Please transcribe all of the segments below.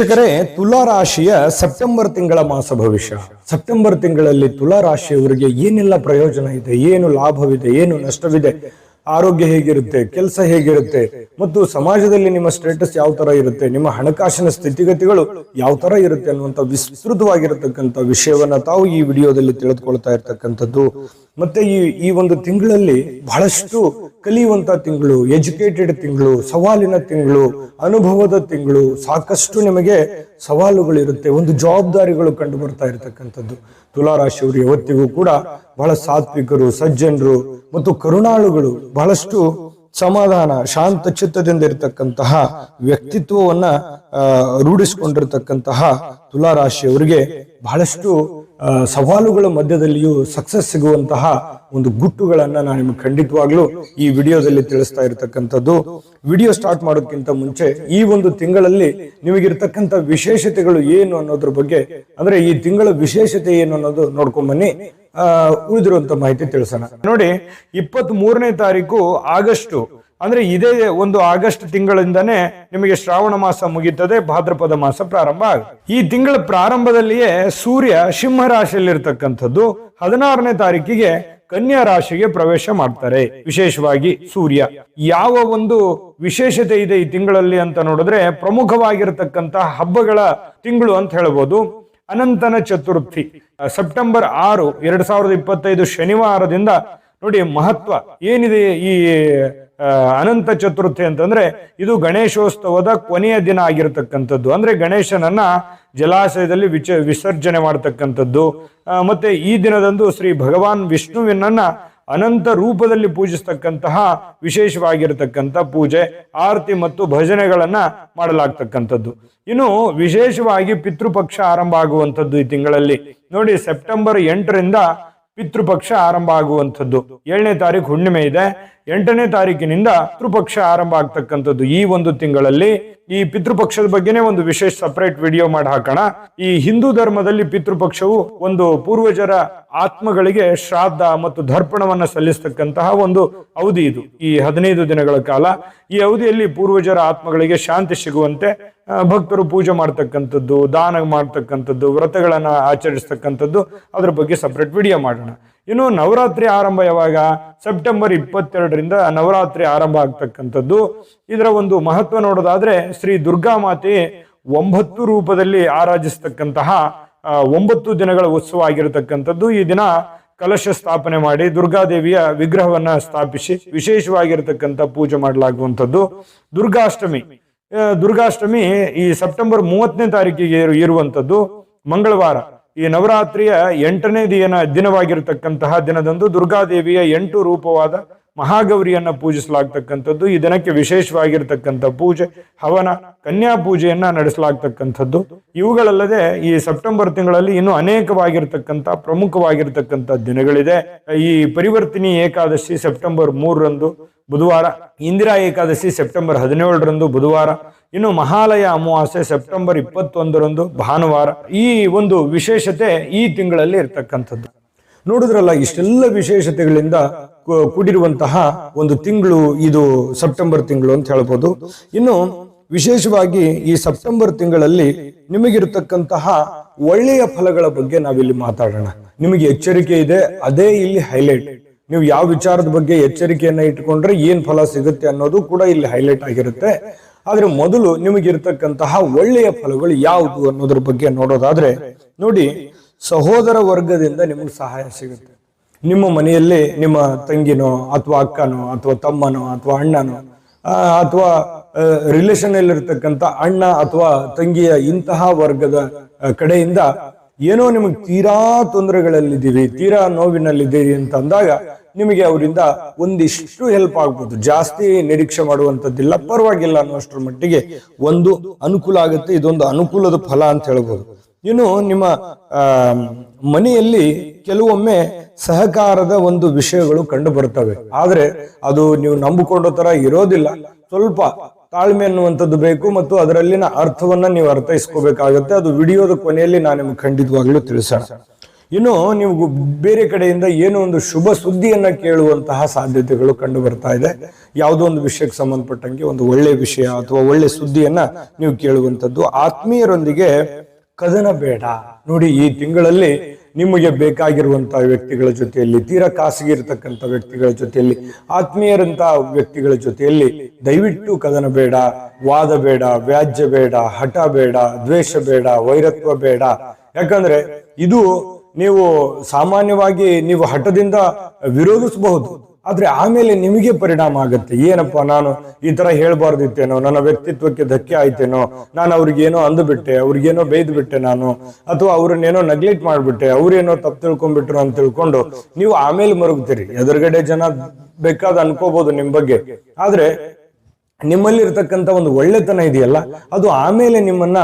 ವೀಕ್ಷಕರೇ, ತುಲಾ ರಾಶಿಯ ಸೆಪ್ಟೆಂಬರ್ ತಿಂಗಳ ಮಾಸ ಭವಿಷ್ಯ. ಸೆಪ್ಟೆಂಬರ್ ತಿಂಗಳಲ್ಲಿ ತುಲಾ ರಾಶಿಯವರಿಗೆ ಏನೆಲ್ಲ ಪ್ರಯೋಜನ ಇದೆ, ಏನು ಲಾಭವಿದೆ, ಏನು ನಷ್ಟವಿದೆ, ಆರೋಗ್ಯ ಹೇಗಿರುತ್ತೆ, ಕೆಲಸ ಹೇಗಿರುತ್ತೆ, ಮತ್ತು ಸಮಾಜದಲ್ಲಿ ನಿಮ್ಮ ಸ್ಟೇಟಸ್ ಯಾವ ತರ ಇರುತ್ತೆ, ನಿಮ್ಮ ಹಣಕಾಸಿನ ಸ್ಥಿತಿಗತಿಗಳು ಯಾವ ತರ ಇರುತ್ತೆ ಅನ್ನುವಂತ ವಿಸ್ತೃತವಾಗಿರತಕ್ಕಂತ ವಿಷಯವನ್ನ ತಾವು ಈ ವಿಡಿಯೋದಲ್ಲಿ ತಿಳಿದುಕೊಳ್ತಾ ಇರ್ತಕ್ಕಂಥದ್ದು. ಮತ್ತೆ ಈ ಈ ಒಂದು ತಿಂಗಳಲ್ಲಿ ಬಹಳಷ್ಟು ಕಲಿಯುವಂತ ತಿಂಗಳು, ಎಜುಕೇಟೆಡ್ ತಿಂಗಳು, ಸವಾಲಿನ ತಿಂಗಳು, ಅನುಭವದ ತಿಂಗಳು, ಸಾಕಷ್ಟು ನಿಮಗೆ ಸವಾಲುಗಳು ಇರುತ್ತೆ ಒಂದು ಜವಾಬ್ದಾರಿಗಳು ಕಂಡು ಬರ್ತಾ ಇರತಕ್ಕಂಥದ್ದು. ತುಲಾರಾಶಿಯವರು ಯಾವತ್ತಿಗೂ ಕೂಡ ಬಹಳ ಸಾತ್ವಿಕರು, ಸಜ್ಜನರು ಮತ್ತು ಕರುಣಾಳುಗಳು ಬಹಳಷ್ಟು ಸಮಾಧಾನ, ಶಾಂತ ಚಿತ್ತದಿಂದ ಇರತಕ್ಕಂತಹ ವ್ಯಕ್ತಿತ್ವವನ್ನ ರೂಢಿಸಿಕೊಂಡಿರ್ತಕ್ಕಂತಹ ತುಲಾರಾಶಿಯವರಿಗೆ ಬಹಳಷ್ಟು ಸವಾಲುಗಳ ಮಧ್ಯದಲ್ಲಿಯೂ ಸಕ್ಸಸ್ ಸಿಗುವಂತಹ ಒಂದು ಗುಟ್ಟುಗಳನ್ನ ನಾನು ನಿಮ್ಗೆ ಖಂಡಿತವಾಗ್ಲೂ ಈ ವಿಡಿಯೋದಲ್ಲಿ ತಿಳಿಸ್ತಾ ಇರತಕ್ಕಂಥದ್ದು. ವಿಡಿಯೋ ಸ್ಟಾರ್ಟ್ ಮಾಡೋದಕ್ಕಿಂತ ಮುಂಚೆ ಈ ಒಂದು ತಿಂಗಳಲ್ಲಿ ನಿಮಗಿರ್ತಕ್ಕಂಥ ವಿಶೇಷತೆಗಳು ಏನು ಅನ್ನೋದ್ರ ಬಗ್ಗೆ, ಅಂದ್ರೆ ಈ ತಿಂಗಳ ವಿಶೇಷತೆ ಏನು ಅನ್ನೋದು ನೋಡ್ಕೊಂಡ್ ಬನ್ನಿ. ಉಳಿದಿರುವಂತ ಮಾಹಿತಿ ತಿಳಿಸೋಣ. ನೋಡಿ ಇಪ್ಪತ್ತ್ ಮೂರನೇ ತಾರೀಕು ಆಗಸ್ಟ್. ಅಂದ್ರೆ ಇದೇ ಒಂದು ಆಗಸ್ಟ್ ತಿಂಗಳಿಂದಾನೆ ನಿಮಗೆ ಶ್ರಾವಣ ಮಾಸ ಮುಗಿತದೆ, ಭಾದ್ರಪದ ಮಾಸ ಪ್ರಾರಂಭ ಆಗುತ್ತೆ. ಈ ತಿಂಗಳ ಪ್ರಾರಂಭದಲ್ಲಿಯೇ ಸೂರ್ಯ ಸಿಂಹ ರಾಶಿಯಲ್ಲಿರ್ತಕ್ಕಂಥದ್ದು ಹದಿನಾರನೇ ತಾರೀಕಿಗೆ ಕನ್ಯಾ ರಾಶಿಗೆ ಪ್ರವೇಶ ಮಾಡ್ತಾರೆ. ವಿಶೇಷವಾಗಿ ಸೂರ್ಯ. ಯಾವ ಒಂದು ವಿಶೇಷತೆ ಇದೆ ಈ ತಿಂಗಳಲ್ಲಿ ಅಂತ ನೋಡಿದ್ರೆ ಪ್ರಮುಖವಾಗಿರತಕ್ಕಂತಹ ಹಬ್ಬಗಳ ತಿಂಗಳು ಅಂತ ಹೇಳ್ಬೋದು. ಅನಂತನ ಚತುರ್ಥಿ. ಸೆಪ್ಟೆಂಬರ್ ಆರು, ಎರಡ್ ಸಾವಿರದ ಇಪ್ಪತ್ತೈದು ಶನಿವಾರದಿಂದ ನೋಡಿ ಮಹತ್ವ ಏನಿದೆ ಈ ಅನಂತ ಚತುರ್ಥಿ ಅಂತಂದ್ರೆ ಇದು ಗಣೇಶೋತ್ಸವದ ಕೊನೆಯ ದಿನ ಆಗಿರತಕ್ಕಂಥದ್ದು. ಅಂದ್ರೆ ಗಣೇಶನನ್ನ ಜಲಾಶಯದಲ್ಲಿ ವಿಚ, ವಿಸರ್ಜನೆ ಮಾಡತಕ್ಕಂಥದ್ದು. ಮತ್ತೆ ಈ ದಿನದಂದು ಶ್ರೀ ಭಗವಾನ್ ವಿಷ್ಣುವಿನನ್ನ ಅನಂತ ರೂಪದಲ್ಲಿ ಪೂಜಿಸ್ತಕ್ಕಂತಹ ವಿಶೇಷವಾಗಿರತಕ್ಕಂಥ ಪೂಜೆ, ಆರತಿ ಮತ್ತು ಭಜನೆಗಳನ್ನ ಮಾಡಲಾಗ್ತಕ್ಕಂಥದ್ದು. ಇನ್ನು ವಿಶೇಷವಾಗಿ ಪಿತೃಪಕ್ಷ ಆರಂಭ ಆಗುವಂಥದ್ದು ಈ ತಿಂಗಳಲ್ಲಿ. ನೋಡಿ, ಸೆಪ್ಟೆಂಬರ್ ಎಂಟರಿಂದ ಪಿತೃಪಕ್ಷ ಆರಂಭ ಆಗುವಂಥದ್ದು. ಏಳನೇ ತಾರೀಕು ಹುಣ್ಣಿಮೆ ಇದೆ. ಎಂಟನೇ ತಾರೀಕಿನಿಂದ ಪಿತೃಪಕ್ಷ ಆರಂಭ ಆಗ್ತಕ್ಕಂಥದ್ದು ಈ ಒಂದು ತಿಂಗಳಲ್ಲಿ. ಈ ಪಿತೃಪಕ್ಷದ ಬಗ್ಗೆನೇ ಒಂದು ವಿಶೇಷ ಸಪರೇಟ್ ವಿಡಿಯೋ ಮಾಡಿ ಹಾಕೋಣ. ಈ ಹಿಂದೂ ಧರ್ಮದಲ್ಲಿ ಪಿತೃಪಕ್ಷವು ಒಂದು ಪೂರ್ವಜರ ಆತ್ಮಗಳಿಗೆ ಶ್ರಾದ್ದ ಮತ್ತು ದರ್ಪಣವನ್ನು ಸಲ್ಲಿಸತಕ್ಕಂತಹ ಒಂದು ಅವಧಿ ಇದು. ಈ ಹದಿನೈದು ದಿನಗಳ ಕಾಲ ಈ ಅವಧಿಯಲ್ಲಿ ಪೂರ್ವಜರ ಆತ್ಮಗಳಿಗೆ ಶಾಂತಿ ಸಿಗುವಂತೆ ಭಕ್ತರು ಪೂಜೆ ಮಾಡ್ತಕ್ಕಂಥದ್ದು, ದಾನ ಮಾಡ್ತಕ್ಕಂಥದ್ದು, ವ್ರತಗಳನ್ನು ಆಚರಿಸ್ತಕ್ಕಂಥದ್ದು, ಅದ್ರ ಬಗ್ಗೆ ಸಪ್ರೇಟ್ ವಿಡಿಯೋ ಮಾಡೋಣ. ಇನ್ನು ನವರಾತ್ರಿ ಆರಂಭ ಯಾವಾಗ? ಸೆಪ್ಟೆಂಬರ್ ಇಪ್ಪತ್ತೆರಡರಿಂದ ನವರಾತ್ರಿ ಆರಂಭ ಆಗ್ತಕ್ಕಂಥದ್ದು. ಇದರ ಒಂದು ಮಹತ್ವ ನೋಡೋದಾದ್ರೆ, ಶ್ರೀ ದುರ್ಗಾ ಮಾತೆ ಒಂಬತ್ತು ರೂಪದಲ್ಲಿ ಆರಾಧಿಸ್ತಕ್ಕಂತಹ ಒಂಬತ್ತು ದಿನಗಳ ಉತ್ಸವ ಆಗಿರತಕ್ಕಂಥದ್ದು. ಈ ದಿನ ಕಲಶ ಸ್ಥಾಪನೆ ಮಾಡಿ ದುರ್ಗಾದೇವಿಯ ವಿಗ್ರಹವನ್ನ ಸ್ಥಾಪಿಸಿ ವಿಶೇಷವಾಗಿರತಕ್ಕಂಥ ಪೂಜೆ ಮಾಡಲಾಗುವಂಥದ್ದು. ದುರ್ಗಾಷ್ಟಮಿ. ದುರ್ಗಾಷ್ಟಮಿ ಈ ಸೆಪ್ಟೆಂಬರ್ ಮೂವತ್ತನೇ ತಾರೀಕಿಗೆ ಇರುವಂಥದ್ದು ಮಂಗಳವಾರ. ಈ ನವರಾತ್ರಿಯ ಎಂಟನೇ ದಿನ ದಿನವಾಗಿರತಕ್ಕಂತಹ ದಿನದಂದು ದುರ್ಗಾದೇವಿಯ ಎಂಟು ರೂಪವಾದ ಮಹಾಗೌರಿಯನ್ನ ಪೂಜಿಸಲಾಗ್ತಕ್ಕಂಥದ್ದು, ಈ ದಿನಕ್ಕೆ ವಿಶೇಷವಾಗಿರ್ತಕ್ಕಂಥ ಪೂಜೆ, ಹವನ, ಕನ್ಯಾ ಪೂಜೆಯನ್ನ ನಡೆಸಲಾಗ್ತಕ್ಕಂಥದ್ದು. ಇವುಗಳಲ್ಲದೆ ಈ ಸೆಪ್ಟೆಂಬರ್ ತಿಂಗಳಲ್ಲಿ ಇನ್ನು ಅನೇಕವಾಗಿರ್ತಕ್ಕಂಥ, ಪ್ರಮುಖವಾಗಿರ್ತಕ್ಕಂಥ ದಿನಗಳಿದೆ. ಈ ಪರಿವರ್ತಿನಿ ಏಕಾದಶಿ ಸೆಪ್ಟೆಂಬರ್ ಮೂರರಂದು ಬುಧವಾರ, ಇಂದಿರಾ ಏಕಾದಶಿ ಸೆಪ್ಟೆಂಬರ್ ಹದಿನೇಳರಂದು ಬುಧವಾರ, ಇನ್ನು ಮಹಾಲಯ ಅಮಾವಾಸ್ಯೆ ಸೆಪ್ಟೆಂಬರ್ ಇಪ್ಪತ್ತೊಂದರಂದು ಭಾನುವಾರ. ಈ ಒಂದು ವಿಶೇಷತೆ ಈ ತಿಂಗಳಲ್ಲಿ ಇರ್ತಕ್ಕಂಥದ್ದು. ನೋಡಿದ್ರಲ್ಲ, ಇಷ್ಟೆಲ್ಲ ವಿಶೇಷತೆಗಳಿಂದ ಕೂಡಿರುವಂತಹ ಒಂದು ತಿಂಗಳು ಇದು ಸೆಪ್ಟೆಂಬರ್ ತಿಂಗಳು ಅಂತ ಹೇಳ್ಬೋದು. ಇನ್ನು ವಿಶೇಷವಾಗಿ ಈ ಸೆಪ್ಟೆಂಬರ್ ತಿಂಗಳಲ್ಲಿ ನಿಮಗಿರತಕ್ಕಂತಹ ಒಳ್ಳೆಯ ಫಲಗಳ ಬಗ್ಗೆ ನಾವಿಲ್ಲಿ ಮಾತಾಡೋಣ. ನಿಮಗೆ ಎಚ್ಚರಿಕೆ ಇದೆ, ಅದೇ ಇಲ್ಲಿ ಹೈಲೈಟ್. ನೀವು ಯಾವ ವಿಚಾರದ ಬಗ್ಗೆ ಎಚ್ಚರಿಕೆಯನ್ನ ಇಟ್ಕೊಂಡ್ರೆ ಏನ್ ಫಲ ಸಿಗುತ್ತೆ ಅನ್ನೋದು ಕೂಡ ಇಲ್ಲಿ ಹೈಲೈಟ್ ಆಗಿರುತ್ತೆ. ಆದ್ರೆ ಮೊದಲು ನಿಮಗಿರ್ತಕ್ಕಂತಹ ಒಳ್ಳೆಯ ಫಲಗಳು ಯಾವುದು ಅನ್ನೋದ್ರ ಬಗ್ಗೆ ನೋಡೋದಾದ್ರೆ, ನೋಡಿ ಸಹೋದರ ವರ್ಗದಿಂದ ನಿಮಗೆ ಸಹಾಯ ಸಿಗುತ್ತೆ. ನಿಮ್ಮ ಮನೆಯಲ್ಲಿ ನಿಮ್ಮ ತಂಗಿನೋ ಅಥವಾ ಅಕ್ಕನೋ ಅಥವಾ ತಮ್ಮನೋ ಅಥವಾ ಅಣ್ಣನೋ ಅಥವಾ ರಿಲೇಷನ್ ಅಲ್ಲಿರ್ತಕ್ಕಂಥ ಅಣ್ಣ ಅಥವಾ ತಂಗಿಯ ಇಂತಹ ವರ್ಗದ ಕಡೆಯಿಂದ ಏನೋ ನಿಮಗೆ ತೀರಾ ತೊಂದರೆಗಳಲ್ಲಿದ್ದೀವಿ ತೀರಾ ನೋವಿನಲ್ಲಿದ್ದೀರಿ ಅಂತ ಅಂದಾಗ ನಿಮಗೆ ಅವರಿಂದ ಒಂದಿಷ್ಟು ಹೆಲ್ಪ್ ಆಗ್ಬೋದು. ಜಾಸ್ತಿ ನಿರೀಕ್ಷೆ ಮಾಡುವಂಥದ್ದಿಲ್ಲ, ಪರವಾಗಿಲ್ಲ ಅನ್ನೋಷ್ಟರ ಮಟ್ಟಿಗೆ ಒಂದು ಅನುಕೂಲ ಆಗುತ್ತೆ, ಇದೊಂದು ಅನುಕೂಲದ ಫಲ ಅಂತ ಹೇಳ್ಬೋದು. ಇನ್ನು ನಿಮ್ಮ ಮನೆಯಲ್ಲಿ ಕೆಲವೊಮ್ಮೆ ಸಹಕಾರದ ಒಂದು ವಿಷಯಗಳು ಕಂಡು ಬರ್ತವೆ ಆದ್ರೆ ಅದು ನೀವು ನಂಬಿಕೊಂಡ ತರ ಇರೋದಿಲ್ಲ. ಸ್ವಲ್ಪ ತಾಳ್ಮೆ ಅನ್ನುವಂಥದ್ದು ಬೇಕು ಮತ್ತು ಅದರಲ್ಲಿನ ಅರ್ಥವನ್ನ ನೀವು ಅರ್ಥೈಸ್ಕೋಬೇಕಾಗತ್ತೆ. ಅದು ವಿಡಿಯೋದ ಕೊನೆಯಲ್ಲಿ ನಾನು ನಿಮ್ಗೆ ಖಂಡಿತವಾಗ್ಲೂ ತಿಳಿಸೋಣ. ಇನ್ನು ನೀವು ಬೇರೆ ಕಡೆಯಿಂದ ಏನೋ ಒಂದು ಶುಭ ಸುದ್ದಿಯನ್ನ ಕೇಳುವಂತಹ ಸಾಧ್ಯತೆಗಳು ಕಂಡು ಬರ್ತಾ ಇದೆ. ಯಾವುದೋ ಒಂದು ವಿಷಯಕ್ಕೆ ಸಂಬಂಧಪಟ್ಟಂಗೆ ಒಂದು ಒಳ್ಳೆ ವಿಷಯ ಅಥವಾ ಒಳ್ಳೆ ಸುದ್ದಿಯನ್ನ ನೀವು ಕೇಳುವಂಥದ್ದು ಆತ್ಮೀಯರೊಂದಿಗೆ ಕದನ ಬೇಡ. ನೋಡಿ, ಈ ತಿಂಗಳಲ್ಲಿ ನಿಮಗೆ ಬೇಕಾಗಿರುವಂತಹ ವ್ಯಕ್ತಿಗಳ ಜೊತೆಯಲ್ಲಿ, ತೀರಾ ಖಾಸಗಿ ಇರತಕ್ಕಂಥ ವ್ಯಕ್ತಿಗಳ ಜೊತೆಯಲ್ಲಿ ಆತ್ಮೀಯರಂತಹ ವ್ಯಕ್ತಿಗಳ ಜೊತೆಯಲ್ಲಿ ದಯವಿಟ್ಟು ಕದನ ಬೇಡ, ವಾದ ಬೇಡ, ವ್ಯಾಜ್ಯ ಬೇಡ, ಹಠ ಬೇಡ, ದ್ವೇಷ ಬೇಡ, ವೈರತ್ವ ಬೇಡ. ಯಾಕಂದ್ರೆ ಇದು ನೀವು ಸಾಮಾನ್ಯವಾಗಿ ನೀವು ಹಠದಿಂದ ವಿರೋಧಿಸಬಹುದು. ಆದ್ರೆ ಆಮೇಲೆ ನಿಮಗೆ ಪರಿಣಾಮ ಆಗುತ್ತೆ. ಏನಪ್ಪಾ ನಾನು ಈ ತರ ಹೇಳ್ಬಾರ್ದಿತ್ತೇನೋ, ನನ್ನ ವ್ಯಕ್ತಿತ್ವಕ್ಕೆ ಧಕ್ಕೆ ಆಯ್ತೇನೋ, ನಾನು ಅವ್ರಿಗೇನೋ ಅಂದುಬಿಟ್ಟೆ ಅವ್ರಿಗೇನೋ ಬೈದ್ ಬಿಟ್ಟೆ ನಾನು, ಅಥವಾ ಅವ್ರನ್ನೇನೋ ನೆಗ್ಲೆಕ್ಟ್ ಮಾಡ್ಬಿಟ್ಟೆ ಅವ್ರೇನೋ ತಪ್ಪು ತಿಳ್ಕೊಂಡ್ಬಿಟ್ರು ಅಂತ ತಿಳ್ಕೊಂಡು ನೀವು ಆಮೇಲೆ ಮರುಗ್ತೀರಿ. ಎದುರುಗಡೆ ಜನ ಬೇಕಾದ ಅನ್ಕೋಬಹುದು ನಿಮ್ ಬಗ್ಗೆ. ಆದ್ರೆ ನಿಮ್ಮಲ್ಲಿ ಇರ್ತಕ್ಕಂಥ ಒಂದು ಒಳ್ಳೆತನ ಇದೆಯಲ್ಲ, ಅದು ಆಮೇಲೆ ನಿಮ್ಮನ್ನ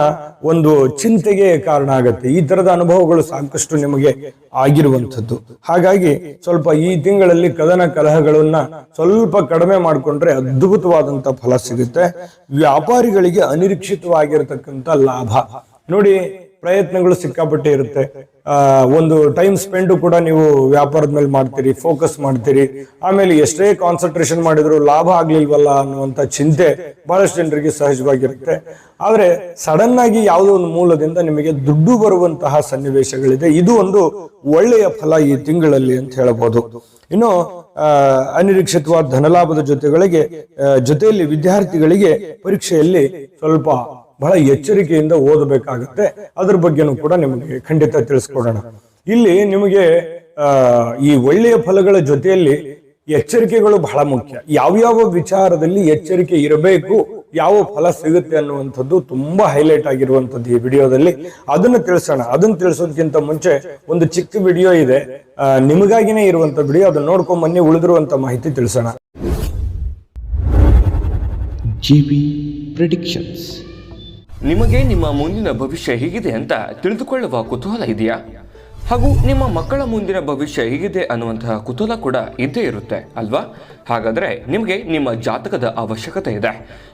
ಒಂದು ಚಿಂತೆಗೆ ಕಾರಣ ಆಗತ್ತೆ. ಈ ತರದ ಅನುಭವಗಳು ಸಾಕಷ್ಟು ನಿಮಗೆ ಆಗಿರುವಂಥದ್ದು. ಹಾಗಾಗಿ ಸ್ವಲ್ಪ ಈ ತಿಂಗಳಲ್ಲಿ ಕದನ ಕಲಹಗಳನ್ನ ಸ್ವಲ್ಪ ಕಡಿಮೆ ಮಾಡಿಕೊಂಡ್ರೆ ಅದ್ಭುತವಾದಂತ ಫಲ ಸಿಗುತ್ತೆ. ವ್ಯಾಪಾರಿಗಳಿಗೆ ಅನಿರೀಕ್ಷಿತವಾಗಿರತಕ್ಕಂಥ ಲಾಭ. ನೋಡಿ ಪ್ರಯತ್ನಗಳು ಸಿಕ್ಕಾಪಟ್ಟೆ ಇರುತ್ತೆ. ಒಂದು ಟೈಮ್ ಸ್ಪೆಂಡ್ ಕೂಡ ನೀವು ವ್ಯಾಪಾರದ ಮೇಲೆ ಮಾಡ್ತೀರಿ ಫೋಕಸ್ ಮಾಡ್ತೀರಿ. ಆಮೇಲೆ ಎಷ್ಟೇ ಕಾನ್ಸಂಟ್ರೇಷನ್ ಮಾಡಿದ್ರು ಲಾಭ ಆಗ್ಲಿಲ್ವಲ್ಲ ಅನ್ನುವಂತ ಚಿಂತೆ ಬಹಳಷ್ಟು ಜನರಿಗೆ ಸಹಜವಾಗಿರುತ್ತೆ. ಆದ್ರೆ ಸಡನ್ ಆಗಿ ಯಾವುದೋ ಒಂದು ಮೂಲದಿಂದ ನಿಮಗೆ ದುಡ್ಡು ಬರುವಂತಹ ಸನ್ನಿವೇಶಗಳಿದೆ. ಇದು ಒಂದು ಒಳ್ಳೆಯ ಫಲ ಈ ತಿಂಗಳಲ್ಲಿ ಅಂತ ಹೇಳಬಹುದು. ಇನ್ನು ಅನಿರೀಕ್ಷಿತವಾದ ಧನಲಾಭದ ಜೊತೆಗಳಿಗೆ ಜೊತೆಯಲ್ಲಿ ವಿದ್ಯಾರ್ಥಿಗಳಿಗೆ ಪರೀಕ್ಷೆಯಲ್ಲಿ ಸ್ವಲ್ಪ ಬಹಳ ಎಚ್ಚರಿಕೆಯಿಂದ ಓದಬೇಕಾಗುತ್ತೆ. ಅದ್ರ ಬಗ್ಗೆನೂ ಕೂಡ ನಿಮಗೆ ಖಂಡಿತ ತಿಳಿಸ್ಕೊಡೋಣ. ಇಲ್ಲಿ ನಿಮಗೆ ಈ ಒಳ್ಳೆಯ ಫಲಗಳ ಜೊತೆಯಲ್ಲಿ ಎಚ್ಚರಿಕೆಗಳು ಬಹಳ ಮುಖ್ಯ. ಯಾವ್ಯಾವ ವಿಚಾರದಲ್ಲಿ ಎಚ್ಚರಿಕೆ ಇರಬೇಕು, ಯಾವ ಫಲ ಸಿಗುತ್ತೆ ಅನ್ನುವಂಥದ್ದು ತುಂಬಾ ಹೈಲೈಟ್ ಆಗಿರುವಂಥದ್ದು ಈ ವಿಡಿಯೋದಲ್ಲಿ. ಅದನ್ನ ತಿಳಿಸೋಣ. ಅದನ್ನ ತಿಳಿಸೋದಕ್ಕಿಂತ ಮುಂಚೆ ಒಂದು ಚಿಕ್ಕ ವಿಡಿಯೋ ಇದೆ. ನಿಮಗಾಗಿನೇ ಇರುವಂತ ವಿಡಿಯೋ, ಅದನ್ನ ನೋಡ್ಕೊಂಡ್ ಬನ್ನಿ ಉಳಿದಿರುವಂತ ಮಾಹಿತಿ ತಿಳಿಸೋಣ. ಜಿ Predictions ನಿಮಗೆ ನಿಮ್ಮ ಮುಂದಿನ ಭವಿಷ್ಯ ಹೇಗಿದೆ ಅಂತ ತಿಳಿದುಕೊಳ್ಳುವ ಕುತೂಹಲ ಇದೆಯಾ? ಹಾಗೂ ನಿಮ್ಮ ಮಕ್ಕಳ ಮುಂದಿನ ಭವಿಷ್ಯ ಹೇಗಿದೆ ಅನ್ನುವಂತಹ ಕುತೂಹಲ ಕೂಡ ಇದ್ದೇ ಇರುತ್ತೆ, ಅಲ್ವಾ? ಹಾಗಾದರೆ ನಿಮಗೆ ನಿಮ್ಮ ಜಾತಕದ ಅವಶ್ಯಕತೆ ಇದೆ.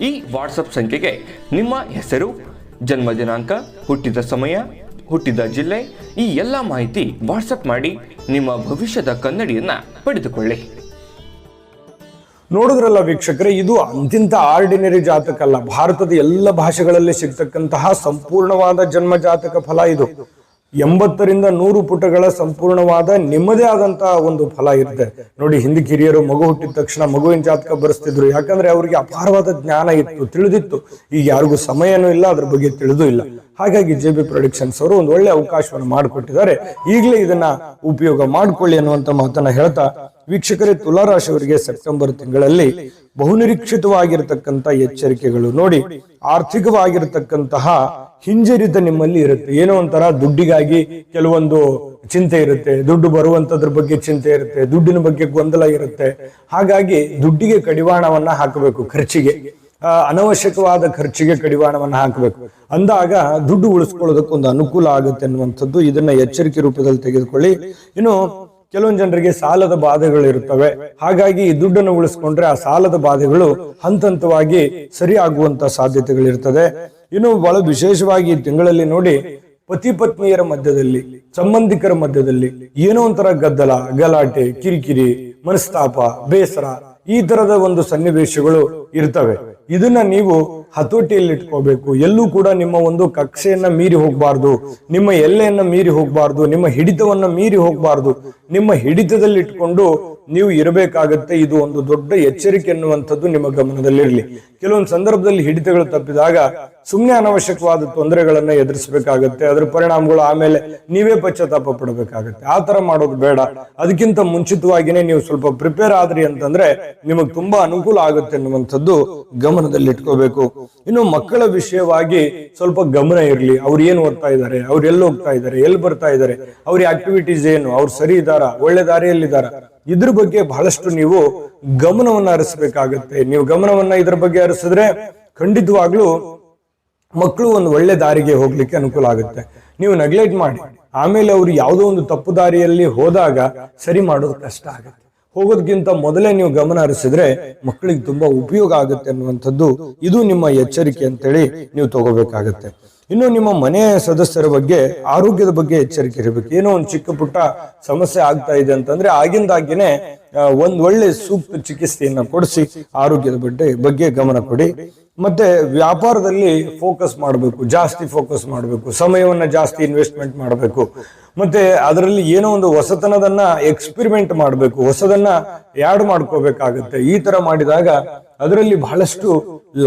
ಈ ವಾಟ್ಸಪ್ ಸಂಖ್ಯೆಗೆ ನಿಮ್ಮ ಹೆಸರು, ಜನ್ಮ ದಿನಾಂಕ, ಹುಟ್ಟಿದ ಸಮಯ, ಹುಟ್ಟಿದ ಜಿಲ್ಲೆ, ಈ ಎಲ್ಲ ಮಾಹಿತಿ ವಾಟ್ಸಪ್ ಮಾಡಿ ನಿಮ್ಮ ಭವಿಷ್ಯದ ಕನ್ನಡಿಯನ್ನ ಪಡೆದುಕೊಳ್ಳಿ. ನೋಡಿದ್ರಲ್ಲ ವೀಕ್ಷಕರೇ, ಇದು ಅಂತಿಂತ ಆರ್ಡಿನರಿ ಜಾತಕ ಅಲ್ಲ ಭಾರತದ ಎಲ್ಲ ಭಾಷೆಗಳಲ್ಲಿ ಸಿಗ್ತಕ್ಕಂತಹ ಸಂಪೂರ್ಣವಾದ ಜನ್ಮ ಜಾತಕ ಫಲ ಇದು. ಎಂಬತ್ತರಿಂದ ನೂರು ಪುಟಗಳ ಸಂಪೂರ್ಣವಾದ ನಿಮ್ಮದೇ ಆದಂತಹ ಒಂದು ಫಲ ಇರುತ್ತೆ. ನೋಡಿ, ಹಿಂದಿ ಕಿರಿಯರು ಮಗು ಹುಟ್ಟಿದ ತಕ್ಷಣ ಮಗುವಿನ ಜಾತಕ ಬರೆಸ್ತಿದ್ರು? ಯಾಕಂದ್ರೆ ಅವರಿಗೆ ಅಪಾರವಾದ ಜ್ಞಾನ ಇತ್ತು, ತಿಳಿದಿತ್ತು. ಈಗ ಯಾರಿಗೂ ಸಮಯನೂ ಇಲ್ಲ, ಅದ್ರ ಬಗ್ಗೆ ತಿಳಿದೂ ಇಲ್ಲ. ಹಾಗಾಗಿ ಜೆ ಬಿ ಪ್ರೊಡಕ್ಷನ್ಸ್ ಅವರು ಒಂದು ಒಳ್ಳೆ ಅವಕಾಶವನ್ನು ಮಾಡಿಕೊಟ್ಟಿದ್ದಾರೆ. ಈಗಲೇ ಇದನ್ನ ಉಪಯೋಗ ಮಾಡಿಕೊಳ್ಳಿ ಅನ್ನುವಂತ ಮಾತನ್ನ ಹೇಳ್ತಾ, ವೀಕ್ಷಕರೇ, ತುಲಾರಾಶಿಯವರಿಗೆ ಸೆಪ್ಟೆಂಬರ್ ತಿಂಗಳಲ್ಲಿ ಬಹುನಿರೀಕ್ಷಿತವಾಗಿರತಕ್ಕಂತ ಎಚ್ಚರಿಕೆಗಳು ನೋಡಿ, ಆರ್ಥಿಕವಾಗಿರತಕ್ಕಂತಹ ಹಿಂಜರಿತ ನಿಮ್ಮಲ್ಲಿ ಇರುತ್ತೆ. ಏನೋ ಒಂಥರ ದುಡ್ಡಿಗಾಗಿ ಕೆಲವೊಂದು ಚಿಂತೆ ಇರುತ್ತೆ. ದುಡ್ಡು ಬರುವಂತದ್ರ ಬಗ್ಗೆ ಚಿಂತೆ ಇರುತ್ತೆ. ದುಡ್ಡಿನ ಬಗ್ಗೆ ಗೊಂದಲ ಇರುತ್ತೆ. ಹಾಗಾಗಿ ದುಡ್ಡಿಗೆ ಕಡಿವಾಣವನ್ನ ಹಾಕಬೇಕು ಖರ್ಚಿಗೆ. ಅನವಶ್ಯಕವಾದ ಖರ್ಚಿಗೆ ಕಡಿವಾಣವನ್ನ ಹಾಕಬೇಕು. ಅಂದಾಗ ದುಡ್ಡು ಉಳಿಸ್ಕೊಳ್ಳೋದಕ್ಕೊಂದು ಅನುಕೂಲ ಆಗುತ್ತೆ ಅನ್ನುವಂಥದ್ದು ಇದನ್ನ ಎಚ್ಚರಿಕೆ ರೂಪದಲ್ಲಿ ತೆಗೆದುಕೊಳ್ಳಿ. ಇನ್ನು ಕೆಲವೊಂದು ಜನರಿಗೆ ಸಾಲದ ಬಾಧೆಗಳು ಇರುತ್ತವೆ. ಹಾಗಾಗಿ ಈ ದುಡ್ಡನ್ನು ಉಳಿಸ್ಕೊಂಡ್ರೆ ಆ ಸಾಲದ ಬಾಧೆಗಳು ಹಂತ ಹಂತವಾಗಿ ಸರಿ ಆಗುವಂತ ಸಾಧ್ಯತೆಗಳಿರ್ತದೆ. ಇನ್ನು ಬಹಳ ವಿಶೇಷವಾಗಿ ಈ ತಿಂಗಳಲ್ಲಿ ನೋಡಿ, ಪತಿ ಪತ್ನಿಯರ ಮಧ್ಯದಲ್ಲಿ, ಸಂಬಂಧಿಕರ ಮಧ್ಯದಲ್ಲಿ ಏನೋ ಒಂಥರ ಗದ್ದಲ, ಗಲಾಟೆ, ಕಿರಿಕಿರಿ, ಮನಸ್ತಾಪ, ಬೇಸರ ಈ ತರದ ಒಂದು ಸನ್ನಿವೇಶಗಳು ಇರ್ತವೆ. ಇದನ್ನ ನೀವು ಹತೋಟಿಯಲ್ಲಿ ಇಟ್ಕೋಬೇಕು ಎಲ್ಲೂ ಕೂಡ ನಿಮ್ಮ ಒಂದು ಕಕ್ಷೆಯನ್ನ ಮೀರಿ ಹೋಗಬಾರ್ದು. ನಿಮ್ಮ ಎಲ್ಲೆಯನ್ನ ಮೀರಿ ಹೋಗಬಾರ್ದು. ನಿಮ್ಮ ಹಿಡಿತವನ್ನ ಮೀರಿ ಹೋಗಬಾರ್ದು. ನಿಮ್ಮ ಹಿಡಿತದಲ್ಲಿ ಇಟ್ಕೊಂಡು ನೀವು ಇರಬೇಕಾಗತ್ತೆ. ಇದು ಒಂದು ದೊಡ್ಡ ಎಚ್ಚರಿಕೆ ಎನ್ನುವಂಥದ್ದು ನಿಮ್ಮ ಗಮನದಲ್ಲಿರಲಿ. ಕೆಲವೊಂದು ಸಂದರ್ಭದಲ್ಲಿ ಹಿಡಿತಗಳು ತಪ್ಪಿದಾಗ ಸುಮ್ಮನೆ ಅನವಶ್ಯಕವಾದ ತೊಂದರೆಗಳನ್ನ ಎದುರಿಸಬೇಕಾಗತ್ತೆ. ಅದರ ಪರಿಣಾಮಗಳು ಆಮೇಲೆ ನೀವೇ ಪಶ್ಚಾತ್ತಾಪ ಪಡಬೇಕಾಗತ್ತೆ. ಆ ತರ ಮಾಡೋದು ಬೇಡ. ಅದಕ್ಕಿಂತ ಮುಂಚಿತವಾಗಿನೇ ನೀವು ಸ್ವಲ್ಪ ಪ್ರಿಪೇರ್ ಆದ್ರಿ ಅಂತಂದ್ರೆ ನಿಮಗೆ ತುಂಬಾ ಅನುಕೂಲ ಆಗುತ್ತೆ ಅನ್ನುವಂಥದ್ದು ಗಮನದಲ್ಲಿ ಇಟ್ಕೋಬೇಕು ಇನ್ನು ಮಕ್ಕಳ ವಿಷಯವಾಗಿ ಸ್ವಲ್ಪ ಗಮನ ಇರಲಿ. ಅವ್ರು ಏನು ಓದ್ತಾ ಇದ್ದಾರೆ ಅವ್ರು ಎಲ್ಲಿ ಹೋಗ್ತಾ ಇದ್ದಾರೆ ಎಲ್ಲಿ ಬರ್ತಾ ಇದ್ದಾರೆ ಅವ್ರ ಆಕ್ಟಿವಿಟೀಸ್ ಏನು? ಅವ್ರು ಸರಿ ಇದ್ದಾರಾ ಒಳ್ಳೆ ದಾರಿಯಲ್ಲಿದ್ದಾರಾ ಇದ್ರ ಬಗ್ಗೆ ಬಹಳಷ್ಟು ನೀವು ಗಮನವನ್ನ ಹರಿಸಬೇಕಾಗತ್ತೆ. ನೀವು ಗಮನವನ್ನ ಇದ್ರ ಬಗ್ಗೆ ಹರಿಸಿದ್ರೆ ಖಂಡಿತವಾಗ್ಲೂ ಮಕ್ಕಳು ಒಂದು ಒಳ್ಳೆ ದಾರಿಗೆ ಹೋಗ್ಲಿಕ್ಕೆ ಅನುಕೂಲ ಆಗುತ್ತೆ. ನೀವು ನೆಗ್ಲೆಕ್ಟ್ ಮಾಡಿ. ಆಮೇಲೆ ಅವರು ಯಾವುದೋ ಒಂದು ತಪ್ಪು ದಾರಿಯಲ್ಲಿ ಹೋದಾಗ ಸರಿ ಮಾಡೋದು ಕಷ್ಟ ಆಗುತ್ತೆ. ಹೋಗೋದಕ್ಕಿಂತ ಮೊದಲೇ ನೀವು ಗಮನ ಹರಿಸಿದ್ರೆ ಮಕ್ಕಳಿಗೆ ತುಂಬಾ ಉಪಯೋಗ ಆಗುತ್ತೆ ಅನ್ನುವಂಥದ್ದು ಇದು ನಿಮ್ಮ ಎಚ್ಚರಿಕೆ ಅಂತೇಳಿ ನೀವು ತಗೋಬೇಕಾಗತ್ತೆ. ಇನ್ನು ನಿಮ್ಮ ಮನೆಯ ಸದಸ್ಯರ ಬಗ್ಗೆ, ಆರೋಗ್ಯದ ಬಗ್ಗೆ ಎಚ್ಚರಿಕೆ ಇರಬೇಕು. ಏನೋ ಒಂದು ಚಿಕ್ಕ ಪುಟ್ಟ ಸಮಸ್ಯೆ ಆಗ್ತಾ ಇದೆ ಅಂತಂದ್ರೆ ಆಗಿಂದಾಗಿನೇ ಒಂದ್ ಒಳ್ಳೆ ಸೂಕ್ತ ಚಿಕಿತ್ಸೆಯನ್ನ ಕೊಡಿಸಿ ಆರೋಗ್ಯದ ಬಗ್ಗೆ ಬಗ್ಗೆ ಗಮನ ಕೊಡಿ. ಮತ್ತೆ ವ್ಯಾಪಾರದಲ್ಲಿ ಫೋಕಸ್ ಮಾಡಬೇಕು, ಜಾಸ್ತಿ ಫೋಕಸ್ ಮಾಡಬೇಕು, ಸಮಯವನ್ನ ಜಾಸ್ತಿ ಇನ್ವೆಸ್ಟ್ಮೆಂಟ್ ಮಾಡಬೇಕು. ಮತ್ತೆ ಅದರಲ್ಲಿ ಏನೋ ಒಂದು ಹೊಸತನದನ್ನ ಎಕ್ಸ್ಪಿರಿಮೆಂಟ್ ಮಾಡಬೇಕು, ಹೊಸದನ್ನ ಯಾಡ್ ಮಾಡ್ಕೋಬೇಕಾಗತ್ತೆ. ಈ ತರ ಮಾಡಿದಾಗ ಅದರಲ್ಲಿ ಬಹಳಷ್ಟು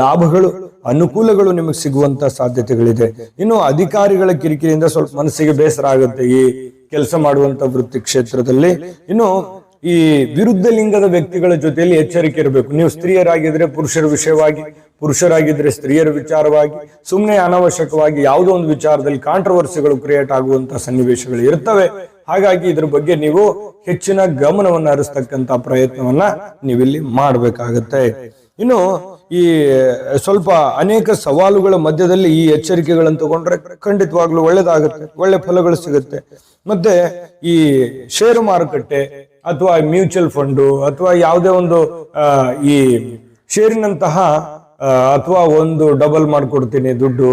ಲಾಭಗಳು, ಅನುಕೂಲಗಳು ನಿಮಗೆ ಸಿಗುವಂತ ಸಾಧ್ಯತೆಗಳಿದೆ. ಇನ್ನು ಅಧಿಕಾರಿಗಳ ಕಿರಿಕಿರಿಯಿಂದ ಸ್ವಲ್ಪ ಮನಸ್ಸಿಗೆ ಬೇಸರ ಆಗುತ್ತೆ ಈ ಕೆಲಸ ಮಾಡುವಂತ ವೃತ್ತಿ ಕ್ಷೇತ್ರದಲ್ಲಿ. ಇನ್ನು ಈ ವಿರುದ್ಧ ಲಿಂಗದ ವ್ಯಕ್ತಿಗಳ ಜೊತೆಯಲ್ಲಿ ಎಚ್ಚರಿಕೆ ಇರಬೇಕು. ನೀವು ಸ್ತ್ರೀಯರಾಗಿದ್ರೆ ಪುರುಷರ ವಿಷಯವಾಗಿ ಪುರುಷರಾಗಿದ್ರೆ ಸ್ತ್ರೀಯರ ವಿಚಾರವಾಗಿ ಸುಮ್ಮನೆ ಅನವಶ್ಯಕವಾಗಿ ಯಾವುದೋ ಒಂದು ವಿಚಾರದಲ್ಲಿ ಕಾಂಟ್ರವರ್ಸಿಗಳು ಕ್ರಿಯೇಟ್ ಆಗುವಂತ ಸನ್ನಿವೇಶಗಳು ಇರ್ತವೆ. ಹಾಗಾಗಿ ಇದ್ರ ಬಗ್ಗೆ ನೀವು ಹೆಚ್ಚಿನ ಗಮನವನ್ನು ಹರಿಸ್ತಕ್ಕಂತ ಪ್ರಯತ್ನವನ್ನ ನೀವಿಲ್ಲಿ ಮಾಡಬೇಕಾಗತ್ತೆ. ಇನ್ನು ಈ ಸ್ವಲ್ಪ ಅನೇಕ ಸವಾಲುಗಳ ಮಧ್ಯದಲ್ಲಿ ಈ ಎಚ್ಚರಿಕೆಗಳನ್ನು ತಗೊಂಡ್ರೆ ಖಂಡಿತವಾಗ್ಲೂ ಒಳ್ಳೇದಾಗುತ್ತೆ, ಒಳ್ಳೆ ಫಲಗಳು ಸಿಗುತ್ತೆ. ಮತ್ತೆ ಈ ಷೇರು ಮಾರುಕಟ್ಟೆ ಅಥವಾ ಮ್ಯೂಚುವಲ್ ಫಂಡು ಅಥವಾ ಯಾವುದೇ ಒಂದು ಈ ಷೇರಿನಂತಹ ಅಥವಾ ಒಂದು ಡಬಲ್ ಮಾಡ್ಕೊಡ್ತೀನಿ ದುಡ್ಡು,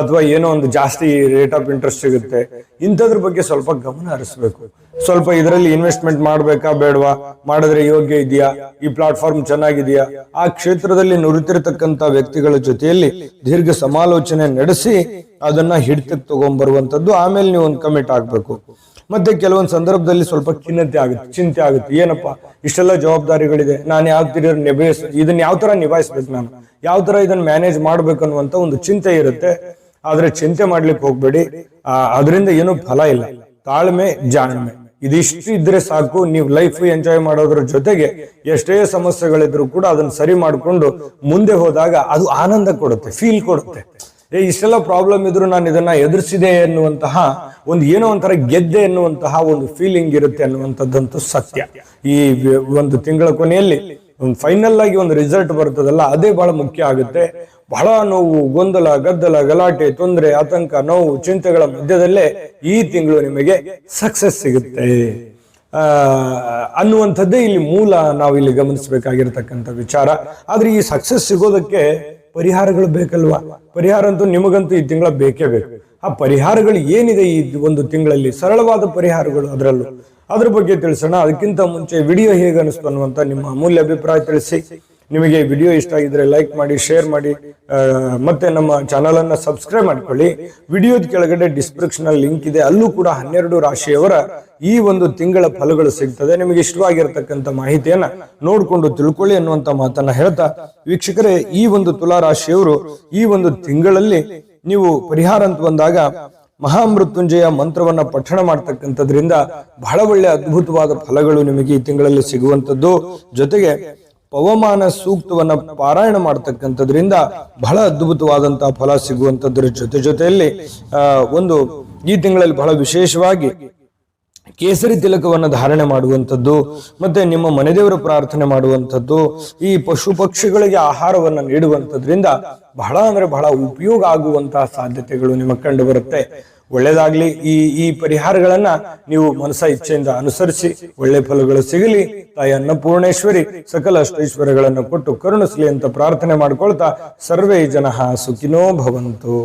ಅಥವಾ ಏನೋ ಒಂದು ಜಾಸ್ತಿ ರೇಟ್ ಆಫ್ ಇಂಟ್ರೆಸ್ಟ್ ಸಿಗುತ್ತೆ, ಇಂಥದ್ರ ಬಗ್ಗೆ ಸ್ವಲ್ಪ ಗಮನ ಹರಿಸ್ಬೇಕು. ಸ್ವಲ್ಪ ಇದರಲ್ಲಿ ಇನ್ವೆಸ್ಟ್ಮೆಂಟ್ ಮಾಡ್ಬೇಕಾ ಬೇಡವಾ? ಮಾಡಿದ್ರೆ ಯೋಗ್ಯ ಇದೆಯಾ? ಈ ಪ್ಲಾಟ್ಫಾರ್ಮ್ ಚೆನ್ನಾಗಿದೆಯಾ? ಆ ಕ್ಷೇತ್ರದಲ್ಲಿ ನುರಿತಿರ್ತಕ್ಕಂಥ ವ್ಯಕ್ತಿಗಳ ಜೊತೆಯಲ್ಲಿ ದೀರ್ಘ ಸಮಾಲೋಚನೆ ನಡೆಸಿ ಅದನ್ನ ಹಿಡಿತಕ್ಕೆ ತಗೊಂಡ್ಬರುವಂಥದ್ದು, ಆಮೇಲೆ ನೀವು ಒಂದು ಕಮಿಟ್ ಆಗ್ಬೇಕು. ಮತ್ತೆ ಕೆಲವೊಂದು ಸಂದರ್ಭದಲ್ಲಿ ಸ್ವಲ್ಪ ಖಿನ್ನತೆ ಆಗುತ್ತೆ, ಚಿಂತೆ ಆಗುತ್ತೆ. ಏನಪ್ಪಾ? ಇಷ್ಟೆಲ್ಲ ಜವಾಬ್ದಾರಿಗಳಿದೆ. ನಾನು ಯಾವ ತರ ನಿಭಾಯಿಸ್, ಇದನ್ನ ಯಾವ ತರ ನಿಭಾಯಿಸ್ಬೇಕು ನಾನು? ಯಾವ ತರ ಇದನ್ನ ಮ್ಯಾನೇಜ್ ಮಾಡ್ಬೇಕು ಅನ್ನುವಂತ ಒಂದು ಚಿಂತೆ ಇರುತ್ತೆ. ಆದ್ರೆ ಚಿಂತೆ ಮಾಡ್ಲಿಕ್ಕೆ ಹೋಗ್ಬೇಡಿ. ಅದರಿಂದ ಏನು ಫಲ ಇಲ್ಲ. ತಾಳ್ಮೆ, ಜಾಣ್ಮೆ. ಇದಿಷ್ಟು ಇದ್ರೆ ಸಾಕು. ನೀವು ಲೈಫ್ ಎಂಜಾಯ್ ಮಾಡೋದ್ರ ಜೊತೆಗೆ ಎಷ್ಟೇ ಸಮಸ್ಯೆಗಳಿದ್ರು ಕೂಡ ಅದನ್ನ ಸರಿ ಮಾಡಿಕೊಂಡು ಮುಂದೆ ಹೋದಾಗ ಅದು ಆನಂದ ಕೊಡುತ್ತೆ ಫೀಲ್ ಕೊಡುತ್ತೆ. ಇಷ್ಟೆಲ್ಲ ಪ್ರಾಬ್ಲಮ್ ಇದ್ರು ನಾನು ಇದನ್ನ ಎದುರಿಸಿದೆ ಎನ್ನುವಂತಹ ಒಂದು ಏನೋ ಒಂಥರ ಗೆದ್ದೆ ಎನ್ನುವಂತಹ ಒಂದು ಫೀಲಿಂಗ್ ಇರುತ್ತೆ ಅನ್ನುವಂಥದ್ದಂತೂ ಸತ್ಯ. ಈ ಒಂದು ತಿಂಗಳ ಕೊನೆಯಲ್ಲಿ ಒಂದು ಫೈನಲ್ ಆಗಿ ಒಂದು ರಿಸಲ್ಟ್ ಬರ್ತದಲ್ಲ, ಅದೇ ಬಹಳ ಮುಖ್ಯ ಆಗುತ್ತೆ. ಬಹಳ ನೋವು, ಗೊಂದಲ, ಗದ್ದಲ, ಗಲಾಟೆ, ತೊಂದರೆ, ಆತಂಕ, ನೋವು, ಚಿಂತೆಗಳ ಮಧ್ಯದಲ್ಲೇ ಈ ತಿಂಗಳು ನಿಮಗೆ ಸಕ್ಸಸ್ ಸಿಗುತ್ತೆ. ಅನ್ನುವಂಥದ್ದೇ ಇಲ್ಲಿ ಮೂಲ ನಾವು ಇಲ್ಲಿ ಗಮನಿಸಬೇಕಾಗಿರ್ತಕ್ಕಂಥ ವಿಚಾರ. ಆದ್ರೆ ಈ ಸಕ್ಸಸ್ ಸಿಗೋದಕ್ಕೆ ಪರಿಹಾರಗಳು ಬೇಕಲ್ವಾ? ಪರಿಹಾರ ಅಂತೂ ನಿಮಗಂತೂ ಈ ತಿಂಗಳ ಬೇಕೇ ಬೇಕು. ಆ ಪರಿಹಾರಗಳು ಏನಿದೆ ಈ ಒಂದು ತಿಂಗಳಲ್ಲಿ? ಸರಳವಾದ ಪರಿಹಾರಗಳು ಅದರಲ್ಲೂ. ಅದ್ರ ಬಗ್ಗೆ ತಿಳಿಸೋಣ. ಅದಕ್ಕಿಂತ ಮುಂಚೆ ವಿಡಿಯೋ ಹೇಗೆ ಅನಿಸ್ತು ಅನ್ನುವಂತ ನಿಮ್ಮ ಅಮೂಲ್ಯ ಅಭಿಪ್ರಾಯ ತಿಳಿಸಿ. ನಿಮಗೆ ವಿಡಿಯೋ ಇಷ್ಟ ಆಗಿದ್ರೆ ಲೈಕ್ ಮಾಡಿ ಶೇರ್ ಮಾಡಿ ಮತ್ತೆ ನಮ್ಮ ಚಾನಲ್ ಅನ್ನ ಸಬ್ಸ್ಕ್ರೈಬ್ ಮಾಡ್ಕೊಳ್ಳಿ. ವಿಡಿಯೋದ ಕೆಳಗಡೆ ಡಿಸ್ಕ್ರಿಪ್ಷನ್ ಲಿಂಕ್ ಇದೆ. ಅಲ್ಲೂ ಕೂಡ ಹನ್ನೆರಡು ರಾಶಿಯವರ ಈ ಒಂದು ತಿಂಗಳ ಫಲಗಳು ಸಿಗ್ತದೆ. ನಿಮಗೆ ಇಷ್ಟವಾಗಿರ್ತಕ್ಕಂಥ ಮಾಹಿತಿಯನ್ನ ನೋಡ್ಕೊಂಡು ತಿಳ್ಕೊಳ್ಳಿ ಅನ್ನುವಂತ ಮಾತನ್ನ ಹೇಳ್ತಾ, ವೀಕ್ಷಕರೇ, ಈ ಒಂದು ತುಲಾ ರಾಶಿಯವರು ಈ ಒಂದು ತಿಂಗಳಲ್ಲಿ ನೀವು ಪರಿಹಾರ ಅಂತ ಬಂದಾಗ ಮಹಾಮೃತ್ಯುಂಜಯ ಮಂತ್ರವನ್ನ ಪಠಣ ಮಾಡ್ತಕ್ಕಂಥದ್ರಿಂದ ಬಹಳ ಒಳ್ಳೆ ಅದ್ಭುತವಾದ ಫಲಗಳು ನಿಮಗೆ ಈ ತಿಂಗಳಲ್ಲಿ ಸಿಗುವಂತದ್ದು ಜೊತೆಗೆ ಪವಮಾನ ಸೂಕ್ತವನ್ನ ಪಾರಾಯಣ ಮಾಡ್ತಕ್ಕಂಥದ್ರಿಂದ ಬಹಳ ಅದ್ಭುತವಾದಂತಹ ಫಲ ಸಿಗುವಂಥದ್ರ ಜೊತೆ ಜೊತೆಯಲ್ಲಿ ಒಂದು ಈ ತಿಂಗಳಲ್ಲಿ ಬಹಳ ವಿಶೇಷವಾಗಿ ಕೇಸರಿ ತಿಲಕವನ್ನು ಧಾರಣೆ ಮಾಡುವಂಥದ್ದು, ಮತ್ತೆ ನಿಮ್ಮ ಮನೆದೇವರ ಪ್ರಾರ್ಥನೆ ಮಾಡುವಂಥದ್ದು, ಈ ಪಶು ಪಕ್ಷಿಗಳಿಗೆ ಆಹಾರವನ್ನ ನೀಡುವಂಥದ್ರಿಂದ ಬಹಳ ಅಂದ್ರೆ ಬಹಳ ಉಪಯೋಗ ಆಗುವಂತಹ ಸಾಧ್ಯತೆಗಳು ನಿಮಗೆ ಕಂಡು ಬರುತ್ತೆ. ಒಳ್ಳೇದಾಗ್ಲಿ, ಈ ಈ ಪರಿಹಾರಗಳನ್ನ ನೀವು ಮನಸ ಇಚ್ಛೆಯಿಂದ ಅನುಸರಿಸಿ, ಒಳ್ಳೆ ಫಲಗಳು ಸಿಗಲಿ. ತಾಯಿ ಅನ್ನಪೂರ್ಣೇಶ್ವರಿ, ಸಕಲ ಅಷ್ಟೈಶ್ವರ್ಯಗಳನ್ನು ಕೊಟ್ಟು ಕರುಣಿಸಲಿ ಅಂತ ಪ್ರಾರ್ಥನೆ ಮಾಡ್ಕೊಳ್ತಾ, ಸರ್ವೇ ಜನ ಸುಖಿನೋ ಭವಂತು.